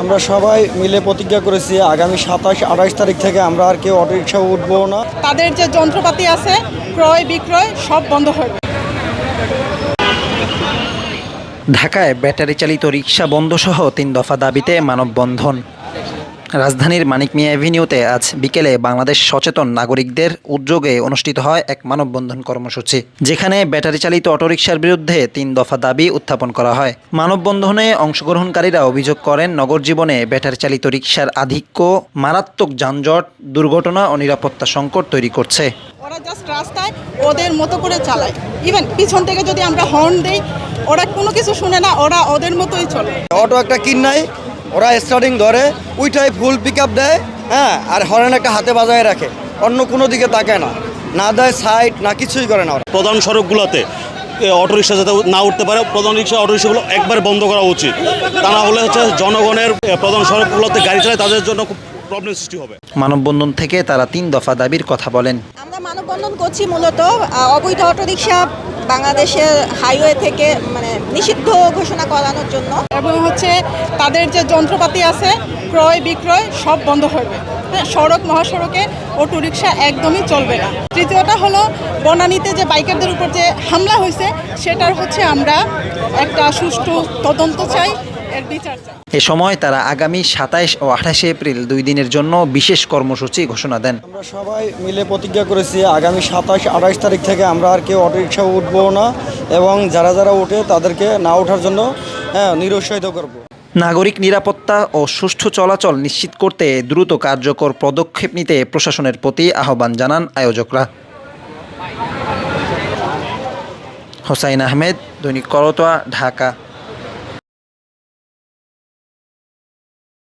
আমরা সবাই মিলে প্রতিজ্ঞা করেছি আগামী সাতাশ আঠাশ তারিখ থেকে আমরা আর কেউ অটোরিকশা উঠবো না। তাদের যে যন্ত্রপাতি আছে ক্রয় বিক্রয় সব বন্ধ হবে ঢাকায় ব্যাটারি চালিত রিক্সা বন্ধ সহ তিন দফা দাবিতে মানববন্ধন। রাজধানীর মানিক মিয়া অ্যাভিনিউতে আজ বিকেলে বাংলাদেশ সচেতন নাগরিকদের উদ্যোগে অনুষ্ঠিত হয় এক মানববন্ধন কর্মসূচি যেখানে ব্যাটারি চালিত অটোরিকশার বিরুদ্ধে তিন দফা দাবি উত্থাপন করা হয়। মানববন্ধনে অংশগ্রহণকারীরা অভিযোগ করেন নগর জীবনে ব্যাটারি চালিত রিক্সার আধিক্য মারাত্মক যানজট দুর্ঘটনা ও নিরাপত্তা সংকট তৈরি করছে। ওরা জাস্ট রাস্তায় ওদের মতো করে চালায়। ইভেন পিছন থেকে যদি আমরা হর্ন দেই ওরা কোনো কিছু শুনে না ওরা ওদের মতোই চলে। অটো একটা কিনাই ওরা স্টার্টিং ধরে ওইটাই ফুল পিক আপ দেয় হ্যাঁ আর হরেন একটা হাতে বাজায় রাখে। অন্য কোনো দিকে তাকায় না। না দেয় সাইড না কিছুই করে না ওরা। প্রধান সড়কগুলোতে অটোরিক্সা যাতে না উঠতে পারে প্রধান রিক্সা অটোরিক্সাগুলো একবারে বন্ধ করা উচিত। তা না হলে হচ্ছে জনগণের প্রধান সড়কগুলোতে গাড়ি চালায় তাদের জন্য খুব প্রবলেম সৃষ্টি হবে। মানববন্ধন থেকে তারা তিন দফা দাবির কথা বলেন। আমরা মানববন্ধন করছি মূলত অবৈধ অটোরিকশা বাংলাদেশের হাইওয়ে থেকে মানে নিষিদ্ধ ঘোষণা করানোর জন্য। এবং হচ্ছে তাদের যে যন্ত্রপাতি আছে, ক্রয়, বিক্রয়, সব বন্ধ হবে হ্যাঁ সড়ক, মহাসড়কে অটো রিক্সা একদমই চলবে না। তৃতীয়টা হলো বনানীতে যে বাইকারদের উপর যে হামলা হয়েছে, সেটার হচ্ছে আমরা একটা সুষ্ঠু তদন্ত চাই চাই। এ সময় তারা আগামী সাতাইশ ও আঠাশে এপ্রিল দুই দিনের জন্য বিশেষ কর্মসূচি ঘোষণা দেন। আমরা সবাই মিলে প্রতিজ্ঞা করেছি আগামী সাতাশ আঠাশ তারিখ থেকে আমরা আর কেউ অটোরিকশা উঠবো না এবং যারা যারা ওঠে তাদেরকে না ওঠার জন্য হ্যাঁ নিরুৎসাহিত করব। নাগরিক নিরাপত্তা ও সুষ্ঠু চলাচল নিশ্চিত করতে দ্রুত কার্যকর পদক্ষেপ নিতে প্রশাসনের প্রতি আহ্বান জানান আয়োজকরা। হোসাইন আহমেদ দৈনিক করতোয়া ঢাকা।